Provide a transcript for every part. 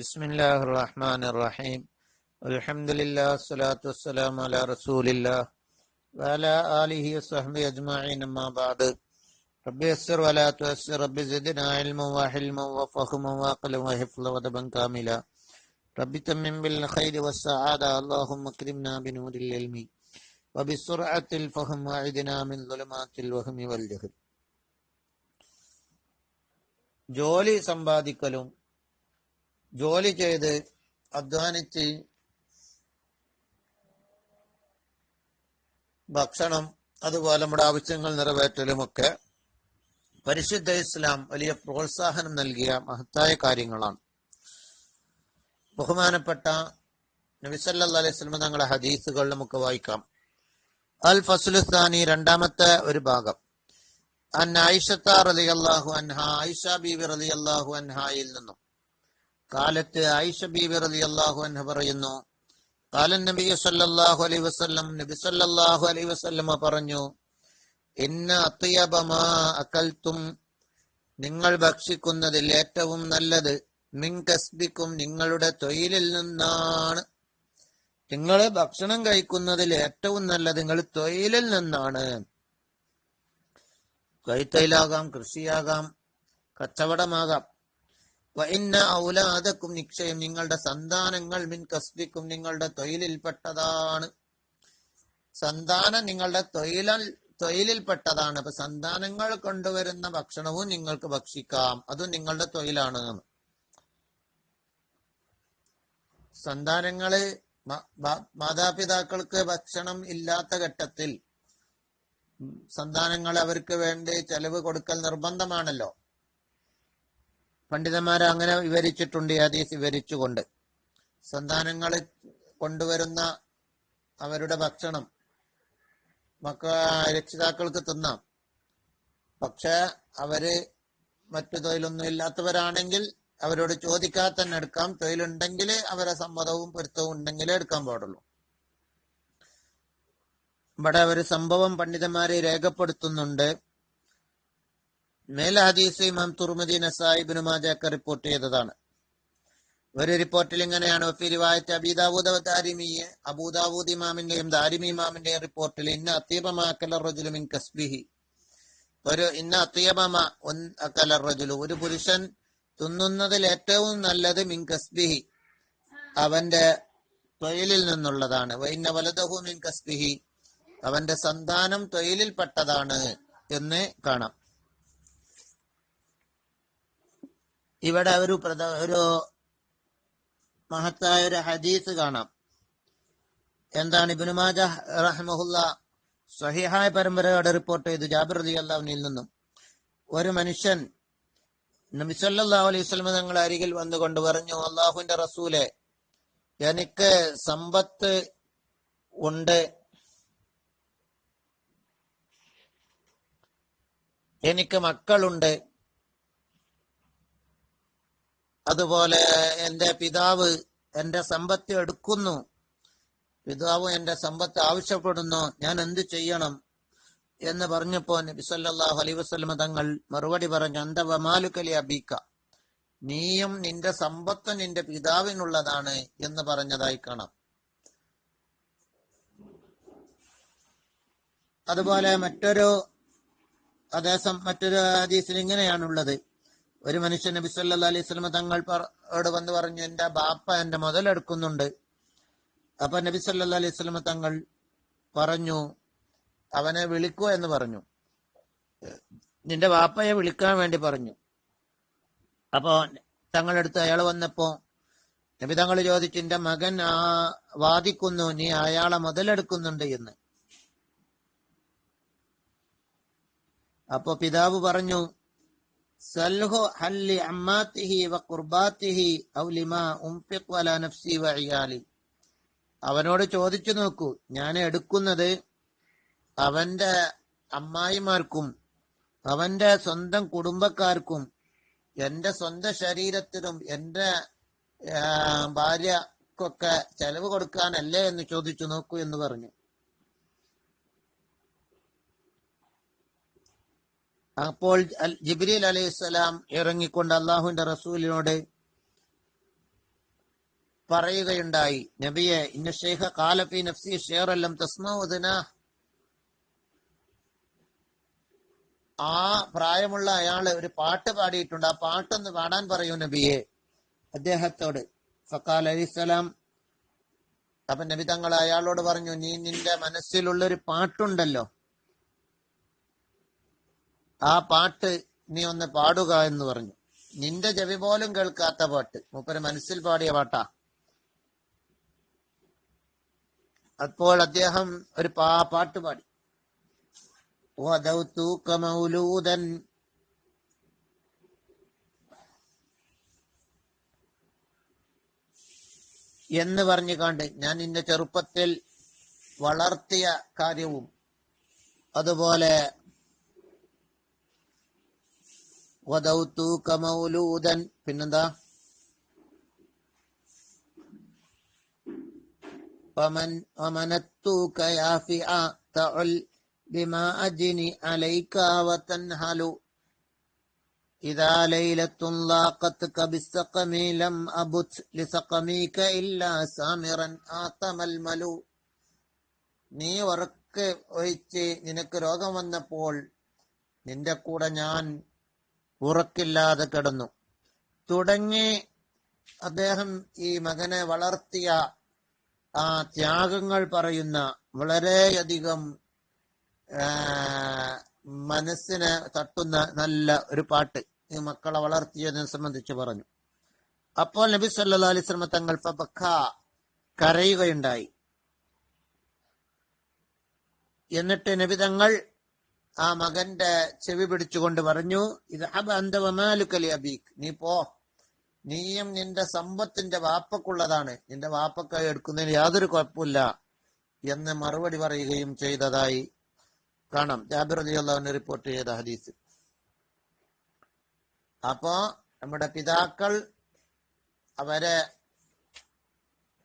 بسم الله الرحمن الرحيم الحمد لله والصلاة والسلام على رسول الله وعلى آله وصحبه أجمعين أما بعد رب يسر ولا تؤسر رب زدنا علما وحلما وفهما وعقلا وحفظا ودبا كاملا رب تمم بالخير والسعادة اللهم اكرمنا بنور العلم وبسرعة الفهم واعدنا من ظلمات الوهم والجهل ജോലി സമ്പാദിക്കലും ജോലി ചെയ്ത് അധ്വാനിച്ച് ഭക്ഷണം അതുപോലെ നമ്മുടെ ആവശ്യങ്ങൾ നിറവേറ്റലുമൊക്കെ പരിശുദ്ധ ഇസ്ലാം വലിയ പ്രോത്സാഹനം നൽകിയ മഹത്തായ കാര്യങ്ങളാണ്. ബഹുമാനപ്പെട്ട നബിസല്ലാ അലൈഹി സ്വലമ തങ്ങളെ ഹദീസുകൾ നമുക്ക് വായിക്കാം. അൽ ഫസുലുസ്ഥാനി രണ്ടാമത്തെ ഒരു ഭാഗം. അൻ ആയിഷത്ത അള്ളാഹു അൻഹ ആയിഷ ബീബി അള്ളാഹു അൻഹായിൽ നിന്നും. കാലത്ത് ആയിഷ അൻഹ പറയുന്നു കാലൻ നബി സല്ലാഹു അലൈ വസ്ലം നബി സല്ലാഹു അലൈ വസ്ലമ പറഞ്ഞു ഇന്ന അത്യബമാ അക്കൽത്തും നിങ്ങൾ ഭക്ഷിക്കുന്നതിൽ ഏറ്റവും നല്ലത് മിൻ കസ്ബിക്കും നിങ്ങളുടെ തൊഴിലിൽ നിന്നാണ്. നിങ്ങൾ ഭക്ഷണം കഴിക്കുന്നതിൽ ഏറ്റവും നല്ലത് നിങ്ങൾ തൊഴിലിൽ നിന്നാണ്. കൈത്തൈലാകാം കൃഷിയാകാം കച്ചവടമാകാം. ഔലാദക്കും നിക്ഷയം നിങ്ങളുടെ സന്താനങ്ങൾ മിൻ കസ്ബിക്കും നിങ്ങളുടെ തൊഴിലിൽപ്പെട്ടതാണ്. സന്താനം നിങ്ങളുടെ തൊഴിലൽ തൊഴിലിൽപ്പെട്ടതാണ്. അപ്പൊ സന്താനങ്ങൾ കൊണ്ടുവരുന്ന ഭക്ഷണവും നിങ്ങൾക്ക് ഭക്ഷിക്കാം. അതും നിങ്ങളുടെ തൊഴിലാണ്. സന്താനങ്ങൾ മാതാപിതാക്കൾക്ക് ഭക്ഷണം ഇല്ലാത്ത ഘട്ടത്തിൽ സന്താനങ്ങൾ അവർക്ക് വേണ്ടി ചെലവ് കൊടുക്കൽ നിർബന്ധമാണല്ലോ. പണ്ഡിതന്മാർ അങ്ങനെ വിവരിച്ചിട്ടുണ്ട് ഹദീസ് വിവരിച്ചുകൊണ്ട്. സന്താനങ്ങൾ കൊണ്ടുവരുന്ന അവരുടെ ഭക്ഷണം മക്ക രക്ഷിതാക്കൾക്ക് തിന്നാം. പക്ഷെ അവർ മറ്റു തൊഴിലൊന്നും ഇല്ലാത്തവരാണെങ്കിൽ അവരോട് ചോദിക്കാതെ തന്നെ എടുക്കാം. തൊഴിലുണ്ടെങ്കിൽ അവരെ സമ്മതവും പൊരുത്തവും ഉണ്ടെങ്കിലേ എടുക്കാൻ പാടുള്ളൂ. ഇവിടെ ഒരു സംഭവം പണ്ഡിതന്മാരെ രേഖപ്പെടുത്തുന്നുണ്ട്. മേൽ ഹദീസ് ഇമാം തുർമദി നസായിബിന് മാജാക്ക റിപ്പോർട്ട് ചെയ്തതാണ്. ഒരു റിപ്പോർട്ടിൽ ഇങ്ങനെയാണ്. ഫിരിവായത്ത് അബീദാവൂദ് ദാരിമിയെ അബൂദാവൂദ് ഇമാമിന്റെയും ദാരിമി ഇമാമിന്റെയും റിപ്പോർട്ടിൽ ഇന്ന അത്തീബമാക്കല റജുലുമിൻ കസ്ബിഹി. ഒരു ഇന്ന അത്തീബമ അക്കല റജുലു. ഒരു പുരുഷൻ തിന്നുന്നതിൽ ഏറ്റവും നല്ലത് മിൻ കസ്ബിഹി അവന്റെ തൊഴിലിൽ നിന്നുള്ളതാണ്. വൈന്ന വലതഹു മിൻ കസ്ബിഹി അവന്റെ സന്താനം തൊഴിലിൽപ്പെട്ടതാണ് എന്ന് കാണാം. ഇവിടെ ഒരു പ്രധ ഒരു മഹത്തായ ഒരു ഹദീസ് കാണാം. എന്താണ് ഇബിനുമാജ റഹ്മുല്ല സഹിഹായ പരമ്പരയോടെ റിപ്പോർട്ട് ചെയ്തു ജാബിർ അലി അള്ളാഹുനിൽ നിന്നും. ഒരു മനുഷ്യൻ നബിസല്ലാ അലൈഹി സ്വലമ അരികിൽ വന്നുകൊണ്ട് പറഞ്ഞു അള്ളാഹുവിന്റെ റസൂലെ എനിക്ക് സമ്പത്ത് ഉണ്ട്. എനിക്ക് മക്കളുണ്ട്. അതുപോലെ എന്റെ പിതാവ് എന്റെ സമ്പത്ത് എടുക്കുന്നു. പിതാവ് എന്റെ സമ്പത്ത് ആവശ്യപ്പെടുന്നു. ഞാൻ എന്ത് ചെയ്യണം എന്ന് പറഞ്ഞപ്പോ നബി സല്ലല്ലാഹു അലൈഹി വസല്ലമ തങ്ങൾ മറുപടി പറഞ്ഞു അന്തവമാലുക്കലി അബീക്ക നീയും നിന്റെ സമ്പത്ത് നിന്റെ പിതാവിനുള്ളതാണ് എന്ന് പറഞ്ഞതായി കാണാം. അതുപോലെ മറ്റൊരു അതേസം മറ്റൊരു ഹദീസിൽ ഇങ്ങനെയാണുള്ളത്. ഒരു മനുഷ്യൻ നബി സല്ലാ അലൈഹി സ്വലമ തങ്ങളോട് വന്ന് പറഞ്ഞു എന്റെ ബാപ്പ എന്റെ മുതലെടുക്കുന്നുണ്ട് അപ്പൊ നബി സല്ല അലൈഹി സ്വലമ തങ്ങൾ പറഞ്ഞു അവനെ വിളിക്കുക എന്ന് പറഞ്ഞു. നിന്റെ ബാപ്പയെ വിളിക്കാൻ വേണ്ടി പറഞ്ഞു. അപ്പോ തങ്ങളെടുത്ത് അയാൾ വന്നപ്പോ നബി തങ്ങൾ ചോദിച്ചു എന്റെ മകൻ ആ വാദിക്കുന്നു നീ അയാളെ മുതലെടുക്കുന്നുണ്ട് എന്ന്. അപ്പോ പിതാവ് പറഞ്ഞു സൽഹു ഹല്ലി അമ്മാത്തിഹി വ ഖുർബാത്തിഹി ഔ ലിമാ ഉംഫിഖ് വല നഫ്സി വ ഇയാലി. അവനോട് ചോദിച്ചു നോക്കൂ ഞാൻ എടുക്കുന്നത് അവന്റെ അമ്മായിമാർക്കും അവന്റെ സ്വന്തം കുടുംബക്കാർക്കും എന്റെ സ്വന്തം ശരീരത്തിനും എന്റെ ഭാര്യക്കൊക്കെ ചെലവ് കൊടുക്കാനല്ലേ എന്ന് ചോദിച്ചു നോക്കൂ എന്ന് പറഞ്ഞു. അപ്പോൾ ജിബ്രീൽ അലൈഹിസ്സലാം ഇറങ്ങിക്കൊണ്ട് അള്ളാഹുവിന്റെ റസൂലിനോട് പറയുകയുണ്ടായി നബിയെ ഇന്ന ഷെയ്ഖ കാലഫി നഫ്സി ഷെയറെല്ലാം തസ്മോദന ആ പ്രായമുള്ള അയാൾ ഒരു പാട്ട് പാടിയിട്ടുണ്ട്. ആ പാട്ടൊന്ന് പാടാൻ പറയൂ നബിയെ അദ്ദേഹത്തോട്. ഫക്കാൽ അലിസ്സലാം അപ്പൊ നബി തങ്ങൾ അയാളോട് പറഞ്ഞു നീ നിന്റെ മനസ്സിലുള്ള ഒരു പാട്ടുണ്ടല്ലോ ആ പാട്ട് നീ ഒന്ന് പാടുക എന്ന് പറഞ്ഞു. നിന്റെ ചെവി പോലും കേൾക്കാത്ത പാട്ട്. മൂപ്പര് മനസ്സിൽ പാടിയ പാട്ടാ. അപ്പോൾ അദ്ദേഹം ഒരു പാ പാട്ട് പാടി. മൗലൂദൻ എന്ന് പറഞ്ഞു കണ്ട് ഞാൻ നിന്റെ ചെറുപ്പത്തിൽ വളർത്തിയ കാര്യവും അതുപോലെ വദൗത്തു കമൗലൂദൻ. പിന്നെന്താ? നീ ഉറക്കെ ഒഴിച്ച് നിനക്ക് രോഗം വന്നപ്പോൾ നിന്റെ കൂടെ ഞാൻ ഉറക്കില്ലാതെ കിടന്നു. തുടങ്ങി അദ്ദേഹം ഈ മകനെ വളർത്തിയ ആ ത്യാഗങ്ങൾ പറയുന്ന വളരെയധികം മനസ്സിനെ തട്ടുന്ന നല്ല ഒരു പാട്ട് ഈ മക്കളെ വളർത്തിയതിനെ സംബന്ധിച്ച് പറഞ്ഞു. അപ്പോൾ നബി സല്ലാ അലിസ്ലമ തങ്ങൾ പബക്ക കരയുകയുണ്ടായി. എന്നിട്ട് നബി തങ്ങൾ ആ മകന്റെ ചെവി പിടിച്ചുകൊണ്ട് പറഞ്ഞു ഇത് അബ് അന്തവമാലുക്കലി അബീഖ് നീ പോ. നീയും നിന്റെ സമ്പത്തിന്റെ വാപ്പക്കുള്ളതാണ്. നിന്റെ വാപ്പക്ക എടുക്കുന്നതിന് യാതൊരു കുഴപ്പമില്ല എന്ന് മറുപടി പറയുകയും ചെയ്തതായി കാണാം. ജാബിർ അലി അള്ളാഹുവിനെ റിപ്പോർട്ട് ചെയ്ത ഹദീസ്. അപ്പോ നമ്മുടെ പിതാക്കൾ അവരെ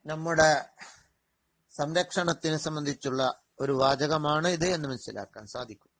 നമ്മുടെ സംരക്ഷണത്തിനെ സംബന്ധിച്ചുള്ള ഒരു വാചകമാണ് ഇത് എന്ന് മനസ്സിലാക്കാൻ സാധിക്കും.